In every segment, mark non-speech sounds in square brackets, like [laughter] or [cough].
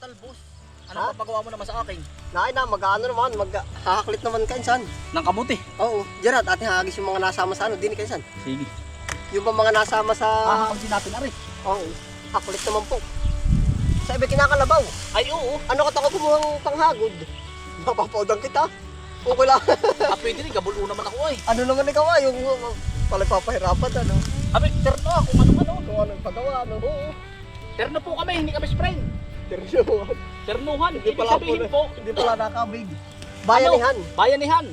talbos. Ha? Ano papagawa mo naman sa akin? Naay na, mag-ano naman, mag-hahaklit naman ka insan. Ng kamuti. Oo, Gerard, ating hagis yung mga nasama sa ano, din ka insan. Sige. Yung ba mga nasama sa... Ah, din natin ari. Oo, haklit naman po. Sa iba kinakalabaw. Ay, oo. Ano ka tako kumuhang panghagod? Mapapaudan kita. Okay lang. ah, pwede rin. Gabulo naman ako ay. ano naman ikaw ah, yung uh, palipapahirapan ano. Abi, terno ako. Ano ano. Kung ano yung pagawa, ano. Oo, Terno po kami. Hindi kami friend. Teryo. Ternuhan. Hindi pala sabihin po. Hindi pala nakabig. Bayanihan. Bayanihan.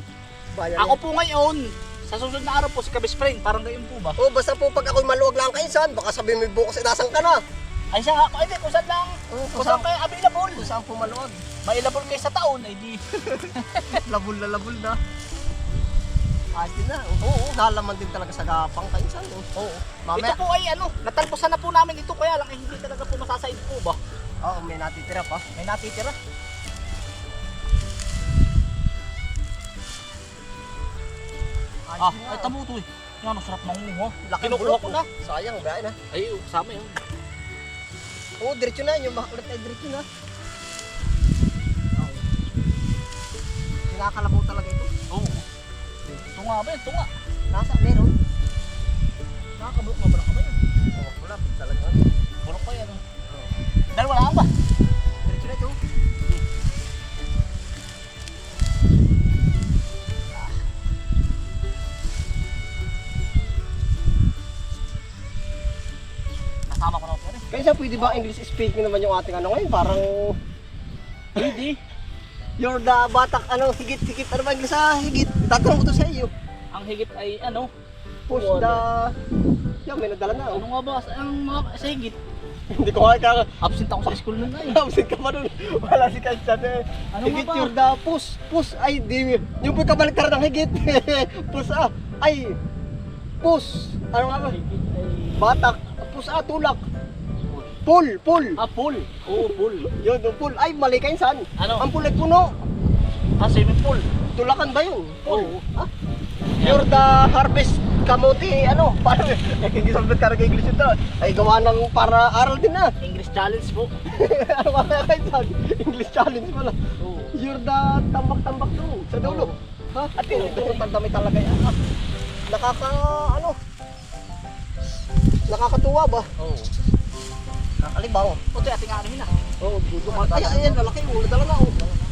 Bayanihan. Ako po ngayon. Sa susunod na araw po si Kabis Friend. Parang gayon po ba? Oh, basta po pag ako'y maluwag lang kayo saan, baka sabihin mo bukas inasang ka na. Ay siya nga. Ay, di. Kung saan lang. Oo, Kung saan kayo available. Kung saan po maluwag. Available kayo sa taon. Ay di. [laughs] Labul na labul na. Din na. Oo, nalaman din talaga sa gapang kayo saan. Oo. Oo. Mamaya, Ito po ay ano. Natalposan na po namin ito. Kaya lang ay hindi talaga po masasaid po ba? Oo, may natitira pa. May natitira. Ah, ay tamo to eh. Yan, masarap mangungo. Laki Kinukuha ko na. Sayang, gaya na. Ay, sama yun. Oo, diretso na. Yung makaklit ay diretso na. Oo. Kinakalabaw talaga ito. Oo. Tunga ba yun? Tunga. Nasa, meron. Nakakabulok mo ba na kamay yun? Oo, wala. Talaga. Bulok pa yan. oh. Dahil wala ba? Diretso na ito. Nasama ko na ito rin. Kaya pwede ba English speaking naman yung ating ano ngayon? Parang Pwede. you're the batak ano, higit higit ano ba English sa higit? Tatanong ko to sa iyo. Ang higit ay ano? Push the Yan, may nadala na. Ano Oh. nga ba? Ang mga sa higit. Hindi ko kaya Absent ako sa school nun ay. Absent ka pa nun. Wala si Kanchan eh. Ano higit you're the push. Push ay di. Yung po kabaliktad ng higit. [laughs] push ah. Ay. Push. Ano nga ba? Batak. Push ah, tulak. Pull, pull. Ah, pool. Oo, pool. Yun, yung pull. Ay, mali kayo saan? Ano? Ang pull ay puno. Ah, swimming pool. Tulakan ba yun? Oo. Ha? You're the harvest kamote, ano, [laughs] parang, eh, hindi sabi ka nag-English ito, ay gawa ng para aral din na. English challenge po. [laughs] ano ba kaya kayo sabi? English challenge pala. Oo. You're the tambak-tambak doon, sa dulo. Ha? At tinuturutan kami talaga yan. Ah, Nakaka, ano, nakakatuwa ba? Oo. Nakakalibaw. O, ito ating arihin na. Oo, oh, Ay, ayan, lalaki, ulo talaga, oh.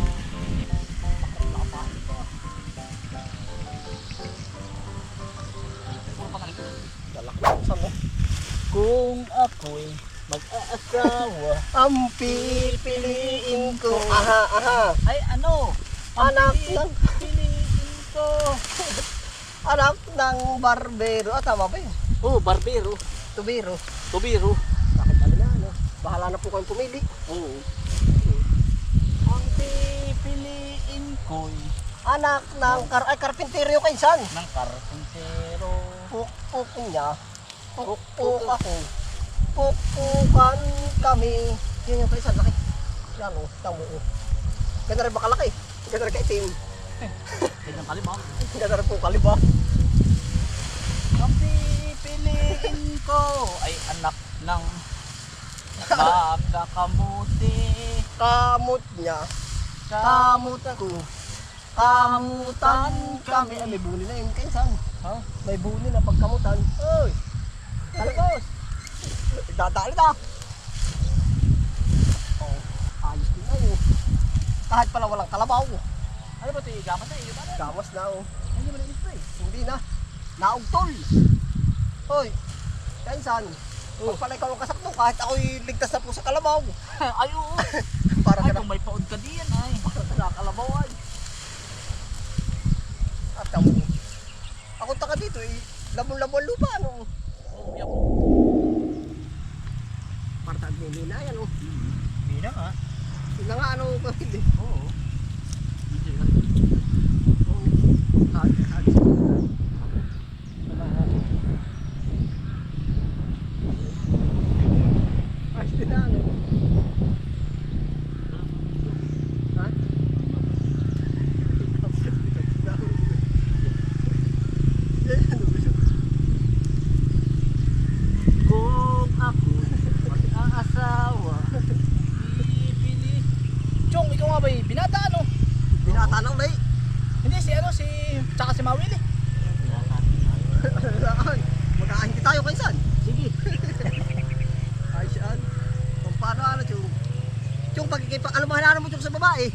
Kung ako'y mag-aasawa. [laughs] Ang pipiliin ko. Aha, aha. Ay, ano? Anak ng, Piliin ko. [laughs] anak ng barbero. Ah, tama ba yun? Oh, barbero. Tubiro. Tubiro. Bakit ano na, ano? Bahala na po kayong pumili. Oo. Ang pipiliin ko'y Anak ng kar ay, karpinteryo kayo saan? ng karpintero. Puk-puk niya. Puk-puk ako. Puk-pukan kami. Yun yung kayo saan, laki. Yan o, tamo o. Ganda rin ba kalaki? Ganda rin kaitim. Ganyan kalimang. Ganda rin po kaliba. Ang pipiliin ko ay anak ng magkakamuti. [laughs] Kamot niya. Kamot ko. Kamutan kami. Ay, may buni na yun. Kayo saan? Ha? May buni na pagkamutan. Oy! Talagos! Dadali na! Oh, ayos din na yun. Kahit pala walang kalabaw. Ano ba ito? Gamas na iyo ba? Gawas na oh. Hindi mo na spray. Hindi na. Naugtol. Hoy! Kain saan? Pag pala ikaw ang kasakto, kahit ako'y ligtas na po sa kalabaw. [laughs] ay, oo. [laughs] Para Ay, ka na, kung may paod ka diyan ay. [laughs] para ka na kalabaw ay. At tamo. Ako taka dito eh. Labon-labon lupa ano. Oo, yan. Para tag nila yan oh. Hindi na nga. Yun na nga ano ko hindi. Oo. Hadi, hadi. Ayos din na ano. Ha? Yan, ano ba yun? Kung ako mag-aasawa, pipiliin nga ba, eh, binata ano? Binata na ulay. Hindi, si ano, si, tsaka si Mawili. Magkakahinti tayo kaysan. Sige. Ay siyan. Kung paano ano yung yung pagkikipa, alam mo hanahan mo yung sa babae.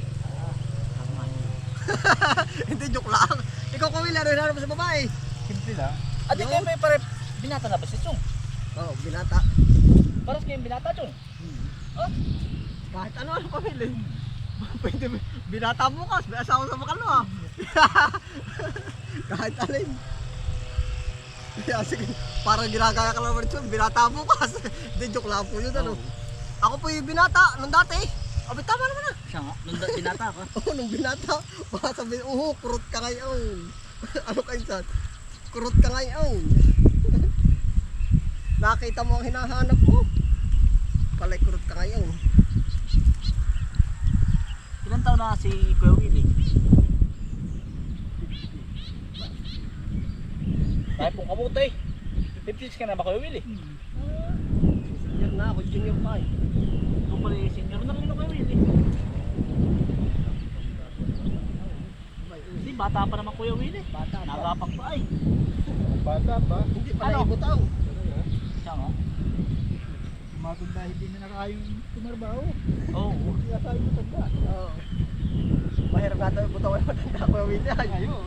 Hindi joke lang. Ikaw kung ano hanahan mo sa babae. Simple lang. Ah, di kayo may pare, binata na ba si Chong? Oo, oh, binata. Paras kayong binata, Chong? Oh, Kahit ano ano pamili. [laughs] Pwede binata bukas, may asawa sa makalo ah. [laughs] Kahit alin. Yeah, sige, parang ginagaya ka naman yun, binata bukas. [laughs] Hindi, joke lang po yun ano. Ako po yung binata, nung dati. Abi, tama naman ah. siya nga, nung binata ka. [laughs] Oo, nung binata, baka sabihin, oo, kurot ka ngayon. [laughs] ano kayo dyan? Kurot ka ngayon. [laughs] Nakita mo ang hinahanap mo. Palay kurot ka ngayon. Ilan taon na si Kuya Willie? Tayo pong kabuti. 50s ka na ba Kuya Willie? Senior na ako, junior pa eh. Ito pala yung senior na rin ako Kuya Willie. Hindi, bata pa naman Kuya Willie. Bata pa. Nagapang pa ay. Bata pa. Hindi pala Ano? ibutaw. Siya nga. Matunda hindi na nakayong tumarbaho. Oo. Kaya tayo matanda. Oo. Mahirap nga daw ibutaw ay matanda ko yung William. Ayun,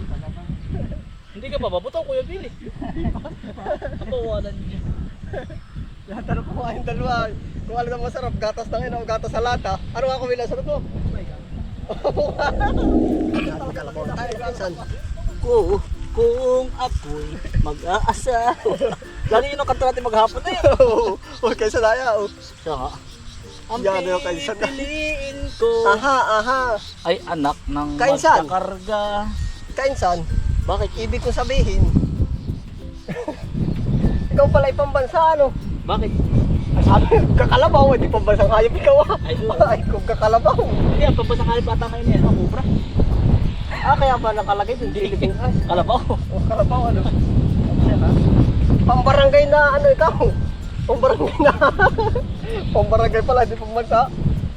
Hindi ka ba babutaw Kuya Willie? [laughs] Kabawalan niya. Natanong ko nga yung dalawa. Kung ano na masarap, gatas ng ina o gatas sa lata. Ano nga kumila sa mo? Ko, kung ako'y mag-aasawa. Lalo yun ang kanta natin maghapon na yun. Oo, huwag kayo sa daya. oh. Siya. Ang Yan, yung kainsan pipiliin ko Aha, aha. ay anak ng Kainsan. magkakarga. Kainsan, Bakit? ibig kong sabihin, [laughs] ikaw pala ay pambansa, ano? Bakit? Sabi, kakalabaw, hindi pambansang hayop ikaw ah. Ay. Ay, kung kakalabaw. Hindi, ang pagpasang kalip ata ngayon yan, ang kubra. Ah, kaya ba nakalagay doon, Philippine Ay, Kalabaw. oh, kalabaw, ano? Pambarangay na, ano ikaw? Pambarangay na. [laughs] Pambarangay pala, hindi pambansa.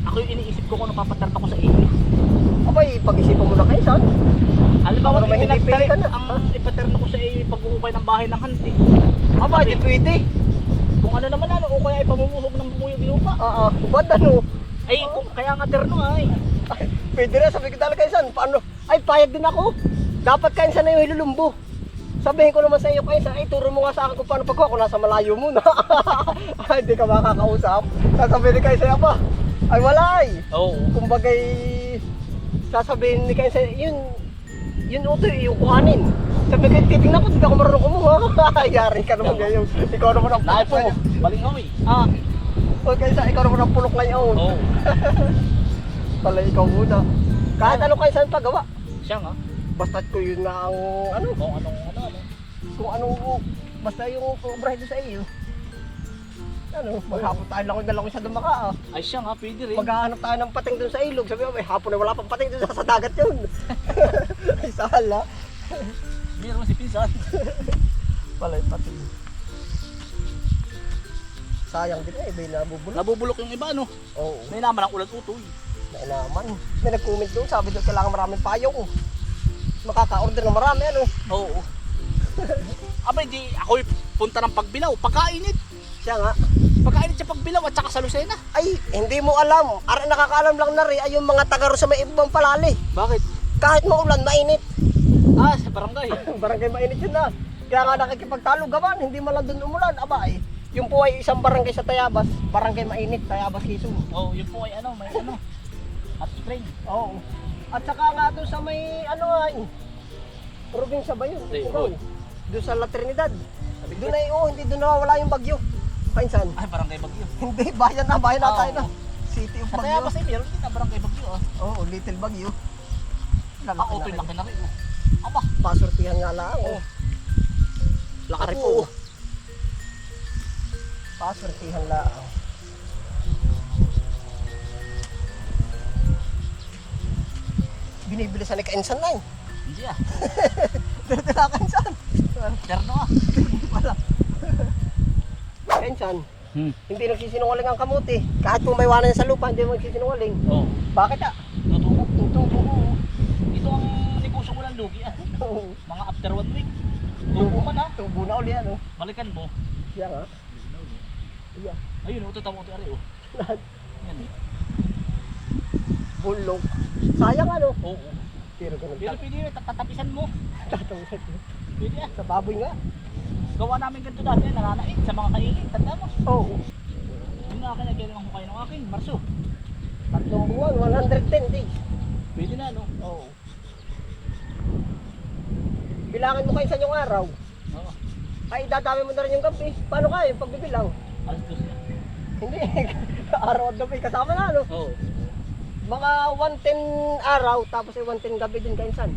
Ako yung iniisip ko kung napapatarta ko sa iyo. Abay, pag-isipan mo na kayo, saan? Alam ba, Ako kung hindi pinagtari, pili ka na. ang ipaterno ko sa yung pag-uukay ng bahay ng hanti. Aba, di pwede. Ano naman ano, o kaya ipamumuhog ng bumuyog lupa. Oo, ba't ano? Ay, kung, kaya nga terno ay. Ay, pwede na, sabi ko talaga kayo, paano? Ay, payag din ako. Dapat kayo na yung hilulumbo. Sabihin ko naman sa iyo kayo, ay turo mo nga sa akin kung paano pagkuha ko nasa malayo muna. [laughs] ay, hindi ka makakausap. Sasabihin ni kayo sa'yo pa. Ay, wala ay. Oo. Kumbagay, sasabihin ni kayo sa'yo, yun, yun uto, yung kuhanin. Sabi ko, titignan ko, hindi ako marunong kumuha. [laughs] Yari ka naman ngayon. Ikaw naman ang pulok po, ngayon. balingaw eh. Ah, huwag kayo sa ikaw naman ang pulok ngayon. Oo. [laughs] Pala ikaw muna. Kahit ano kayo saan pagawa. Siya nga. Basta ko yun na ang ano, Kung anong ano ano. kung anong basta yung doon sa iyo. Ano, maghapon tayo lang na lang sa dumaka ah. Ay siya nga, pwede rin. Maghahanap tayo ng pating doon sa ilog. Sabi mo, may hapon na wala pang pating doon sa, sa dagat yun. [laughs] Ay, sala. Meron si Pinsan. Pala [laughs] yung pating. Sayang din eh, may nabubulok. Nabubulok yung iba no. Oo, May naman ang ulat utoy. may naman. May nag-comment doon, sabi doon kailangan maraming payong. Makaka-order ng marami ano. Oo. [laughs] Aba, di ako punta ng pagbilaw. Pagkainit. Siya nga. Pagkainit sa pagbilaw at saka sa Lucena. Ay, hindi mo alam. Ara nakakaalam lang na rin ay yung mga taga sa may ibang palali. Bakit? Kahit maulan, mainit. Ah, sa barangay. [laughs] barangay mainit yun na. Kaya nga nakikipagtalo gawan, hindi man lang doon umulan. Aba eh, yung po ay isang barangay sa Tayabas, barangay mainit, Tayabas. Oo, oh, yun po ay ano, may ano. Hot spring. Oo. At saka nga doon sa may ano ay, probinsya ba yun? Hindi, Ikaw, oo. Doon sa La Trinidad. Doon ay, oh, hindi doon nawawala yung bagyo. Painsan. Ay, barangay Bagyo. [laughs] Hindi, bayan na, bayan na tayo na. City of Sa Bagyo. Tayabas ay meron din na barangay Bagyo ah. Oo, little Bagyo. Ako ito'y laki na rin. oh. Aba, Pasortihan nga lang. Oh. laki Ako. po. Pasortihan lang. Binibili sa ni Kainsan na eh. Hindi ah. [laughs] Dito na Kainsan. Terno ah. Wala. Kainsan, Hmm. hindi nagsisinungaling ang kamuti. Kahit pumaywanan sa lupa, hindi mo nagsisinungaling. Oo. Bakit ah? Totoo lugi ah. Oo. Mga after one week. Tubo man ha. Tubo na uli ano. Balikan mo. Siya nga. Yeah. Ayun, ito tamo ito ari oh. Lahat. Yan eh. Bulok. Sayang ano. Oo. Pero ganun Pero pwede yun, tatapisan mo. tatawid. Pwede ah. Sa baboy nga. Gawa namin ganito dati, nananaig sa mga kailin. Tanda mo. Oo. Yung nga akin, nagyan ang hukay ng akin. Marso. Tatlong buwan, 110 days. Pwede na no. Oo. Bilangin mo kayo sa inyong araw. Oo. Ay, dadami mo na rin yung gabi. Paano kaya yung pagbibilang? Alas dos na. Hindi. [laughs] araw at gabi kasama na, ano? Oo. Mga 110 araw, tapos ay 110 gabi din kainsan.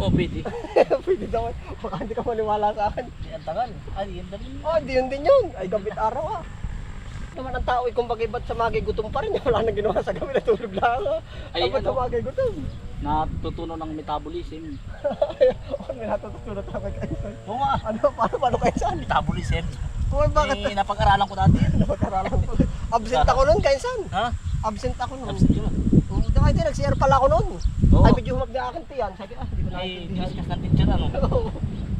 Oh, pwede. [laughs] Pwede daw. Baka hindi ka maniwala sa akin. Di ang tagal. Ay, yan dali. Oh, di yun din yun. Ay, gabi at araw ah. Naman ang tao, eh, kung bagay ba't sa mga gutom pa rin, [laughs] wala nang ginawa sa gabi, natulog lang. Ay, sa ano? mga gutom. Natutunan ng metabolism. [laughs] oh, may natutunan tayo kainsan. Oo nga. Ano, paano, paano kainsan? Metabolism. Oh, bakit? Eh, napag-aralan ko dati yan. [laughs] Napag-aralan ko. Absent ako noon, kainsan. Ha? Absent ako noon. Absent yun. Oo, hindi, nag-CR pala ako noon. Oo. Ay, medyo humabdi akin tiyan. Sabi, ah, hindi ko Ay, naintindihan. discuss ng teacher ano. Oo.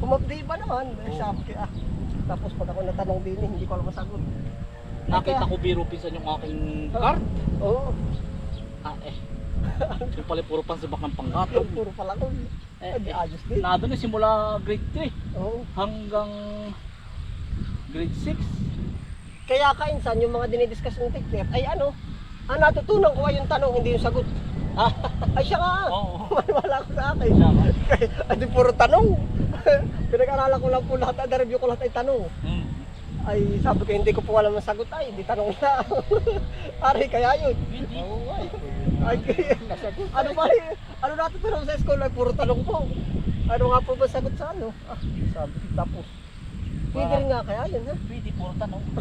Humabdi ba naman? Eh, Oo. Sabi ah. Tapos pag ako natanong din, eh, hindi ko alam masagot. Nakita ko biro pinsan yung aking card. Oo. Ah, eh. Yung pala puro pansibak ng panggatong. Puro pala ko. Eh, eh. ayos din. Na doon eh, simula grade 3 Oo. hanggang grade 6. Kaya kainsan, yung mga dinidiscuss ng technique, ay ano, ang natutunan ko ay yung tanong, hindi yung sagot. Ah, Ay siya nga, oo. [laughs] maniwala ko sa akin. Siya nga. [laughs] Ay, di puro tanong. [laughs] Pinag-aralan ko lang po lahat, na-review ko lahat ay tanong. Hmm. Ay, sabi ko, hindi ko po alam ang sagot. Ay, di tanong na. [laughs] Aray, kaya yun. Hindi. Oo, ay. Ay, ano ba, ano natutunan sa school ay puro tanong po. Ano nga po ba sagot sa ano? Ah, sabi tapos. Pwede rin nga kaya yun, ha? Pwede, puro tanong. [laughs]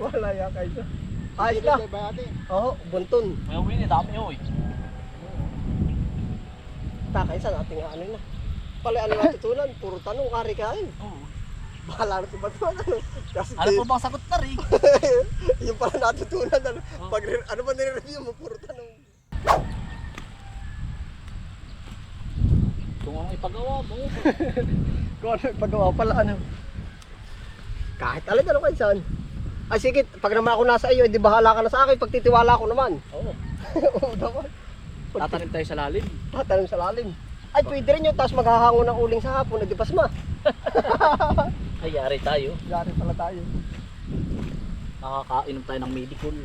Wala yan kayo. Ayos na. Oo, bunton. May uwi ni dami eh. Takay sa nating ano na. Pala ano natutunan, puro tanong, kari kain. Oo. Bahala na si Batman. Kasi Ano po bang sagot na rin? [laughs] yung pala natutunan. Ano, Oh. pag, ano ba nire-review mo, puro tanong. Kung anong ipagawa mo. [laughs] Kung ano paggawa pala ano. Kahit alin ano kayo saan. Ay sige, pag naman ako nasa iyo, di bahala ka na sa akin, pagtitiwala ko naman. Oo. [laughs] Oo naman. Tatanim tayo sa lalim. Tatanong sa lalim. Ay, pwede rin yun, tapos maghahango ng uling sa hapon, nagdipas ma. Ay, yari tayo. Yari pala tayo. Nakakainom tayo ng medical.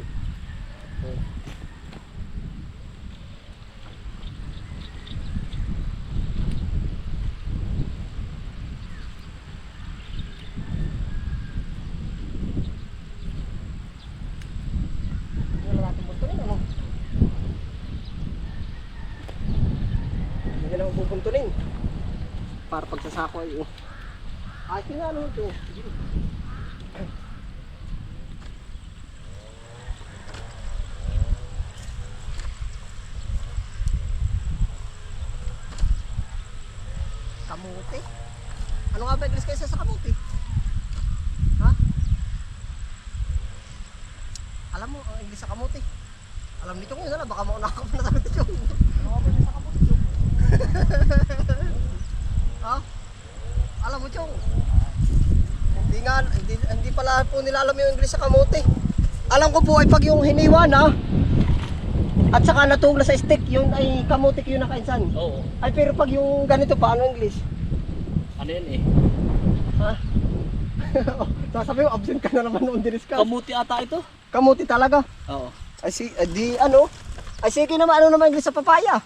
Ano? Hindi na bubuntunin. Para pagsasako ay, oh. Nga, ano ito? Kamuti? Ano nga ba English kaysa sa kamuti? Ha? Alam mo, ang English sa kamuti. Alam nito yun, ano? Baka mauna ka pa na sabi nito. Ano nga ba sa kamuti, Chong? [laughs] ha? Alam mo, Chong? Hindi nga, hindi, hindi pala po nila alam yung English sa kamuti. Alam ko po ay pag yung hiniwa na, at saka natugla sa stick, yun ay kamutik yun na kainsan. Oo. Ay pero pag yung ganito pa, ano English? Ano yan eh? Ha? [laughs] Sasabi mo, absent ka na naman noon dinis ka. Kamuti ata ito. Kamuti talaga. Oo. Ay si, ay, di ano? Ay sige naman, ano naman English sa papaya?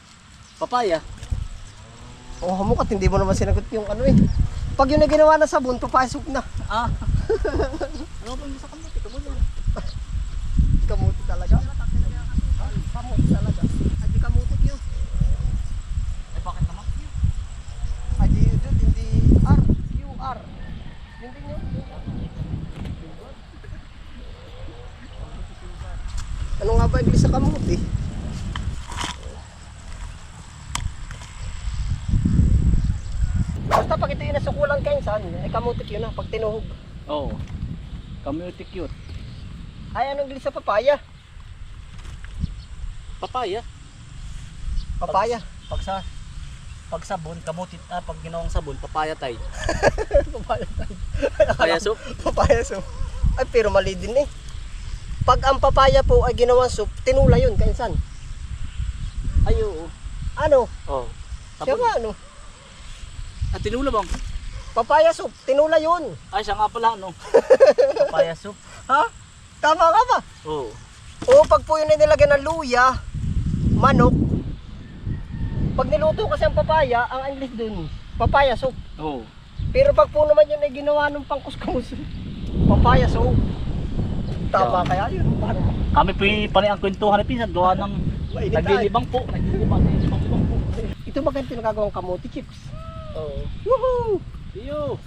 Papaya. Oh, hamukat, hindi mo naman sinagot yung ano eh. Pag yun na ginawa na sabon, papasok na. Ah. [laughs] ano ba sa kamuti? Kamuti. Kamuti talaga. Kamuti talaga. Ay kamuti yun. Ay, bakit naman? Ay di yun, hindi R, Q, R. Yun din yun. Ano nga ba English sa kamuti? Basta pag ito yung saan, ay kamutik yun na, pag tinuhog. Oo. Kamuti cute. Ay, anong English sa papaya? Papaya. Papaya. Pag sa, Pag sabon, kamuti, ah, pag ginawang sabon, papaya tay. [laughs] Papaya tayo. [laughs] Papaya soup. papaya soup. Ay, pero mali din eh. Pag ang papaya po ay ginawang soup, tinula yun, kainsan. Ay, oo. Ano? Oh. Siya Sabon. ba ano? At tinula bang? Papaya soup, tinula yun. Ay, siya nga pala, no? [laughs] papaya soup. Ha? Tama ka ba? Oo. Oo, pag po yun ay nilagyan ng luya, manok, pag niluto kasi ang papaya, ang English dun, papaya soup. Oo. Pero pag po naman yun ay ginawa ng pangkuskus, papaya soup. Tama kaya yun? Paano? Kami po panay ang kwentuhan ni Pinsan, gawa ng Mainit tayo. naglilibang po. Naglilibang, naglilibang po. Ito ba ganito nagagawang kamote chips? Oo. Woohoo! Iyo.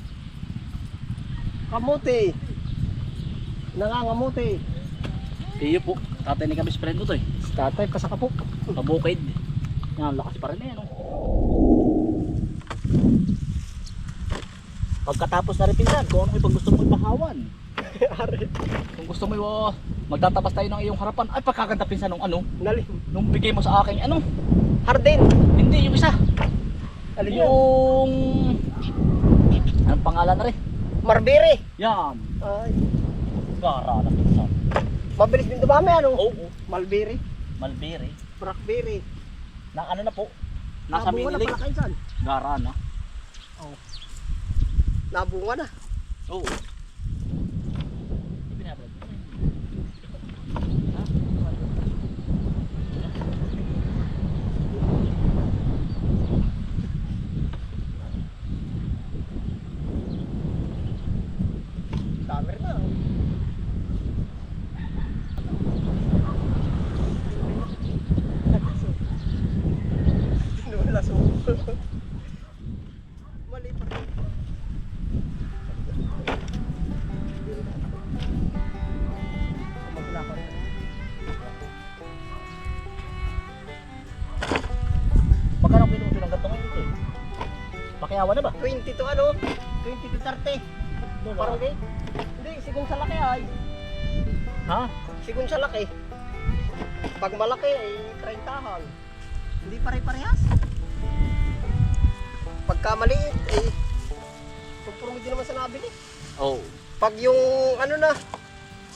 Kamote! Nangangamote. Iyo po. Tatay ni kami friend ko to eh. Tatay, pasaka po. Pabukid. Yan, lakas pa rin eh, no? Pagkatapos na rin pinsan, kung ano yung gusto mo ipahawan. [laughs] Kung gusto mo uh, magtatabas tayo ng iyong harapan, ay pagkaganda pinsan nung ano, nalim. nung bigay mo sa akin, ano, Hardin. hindi yung isa. Alin yun? Yung, anong pangalan na rin? Marbere. Yan. Ay, Gara na pinsan. mabilis din dumami ano? Oo. Malbere. Malbere. Blackberry. Na ano na po. Nasa Nabunga na minilig. pala kainsan. Gara na. Nabunga na. Oo. Summer Pakiyawan na ba? 20 to ano? 20 to 30. Parang gay. Hindi, sigun sa laki ay. Ha? Sigun sa laki. Pag malaki ay 30 Hindi pare-parehas. Pagka maliit ay pupurong din naman sa nabili. Oo. Pag yung ano na,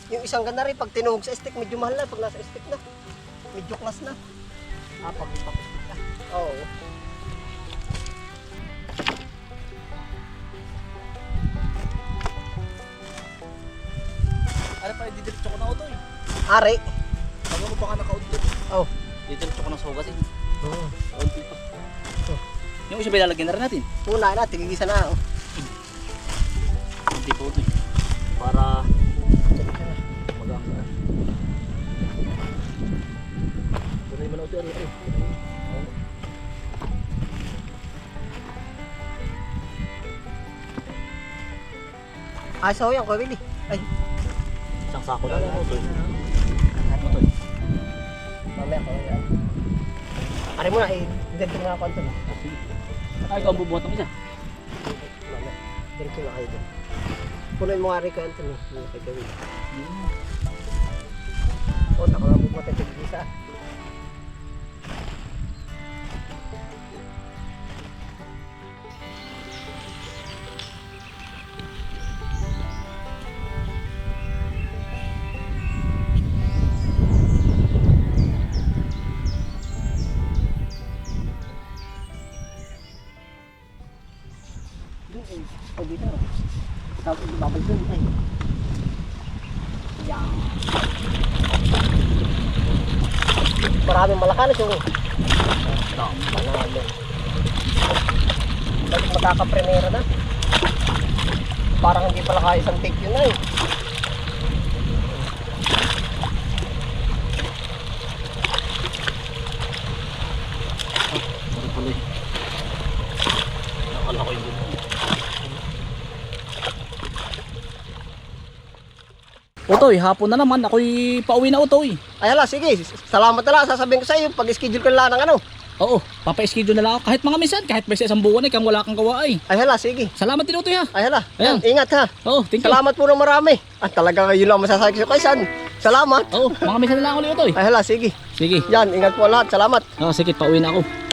yung isang ganari, pag tinuhog sa stick, medyo mahal na. Pag nasa stick na, medyo class na. Ah, pag ipakistik ka. Oo. Ano pa, didiretso ko na ito eh. Ari. Pag ako pa ka nakaudlot. Oh. Didiretso ko na sa hugas eh. Hmm. Kaunti pa. Yung isa ba ilalagyan na rin natin? Una na, tigigisa na. Oh. Hindi po ito eh. Para magang na. Tunay mo na ito. Ari, ari. Oo. Ay, so yan, Kuya Willie. Ay, Isang sako na lang ito eh. Ano eh? mamaya ko yan. Ari mo na, eh, dito na ako ito. Ay, ikaw ang bubuhat ng isa. Mamaya, dito na kayo doon. Punuin mo nga rin ko Anthony, yung kay Kuya Willie. Hmm. O, tako lang bubuhat ang o dito. Tapos ibabay doon eh. Yan. Maraming malakanas yung panalo. Bakit magkakapremera na? Parang hindi pala kaya isang take yun na eh. Ano pala eh. Nakala ko yung bubuhat. Utoy, hapon na naman. Ako'y pauwi na utoy. Ay hala, sige. Salamat na lang. Sasabihin ko sa iyo pag-schedule ko na lang ng ano. Oo, papa-schedule na lang ako. Kahit mga minsan, kahit may sa isang buwan ay kang wala kang gawa ay. Ay hala, sige. Salamat din utoy ha. Ay hala. Ayan. Ingat ha. Oo, thank you. Salamat po ng marami. At talaga yun lang masasabi ko sa kaisan. Salamat. Oo, mga minsan na lang ulit utoy. Ay hala, sige. Sige. Yan, ingat po lahat. Salamat. Oo, sige, pauwi na ako.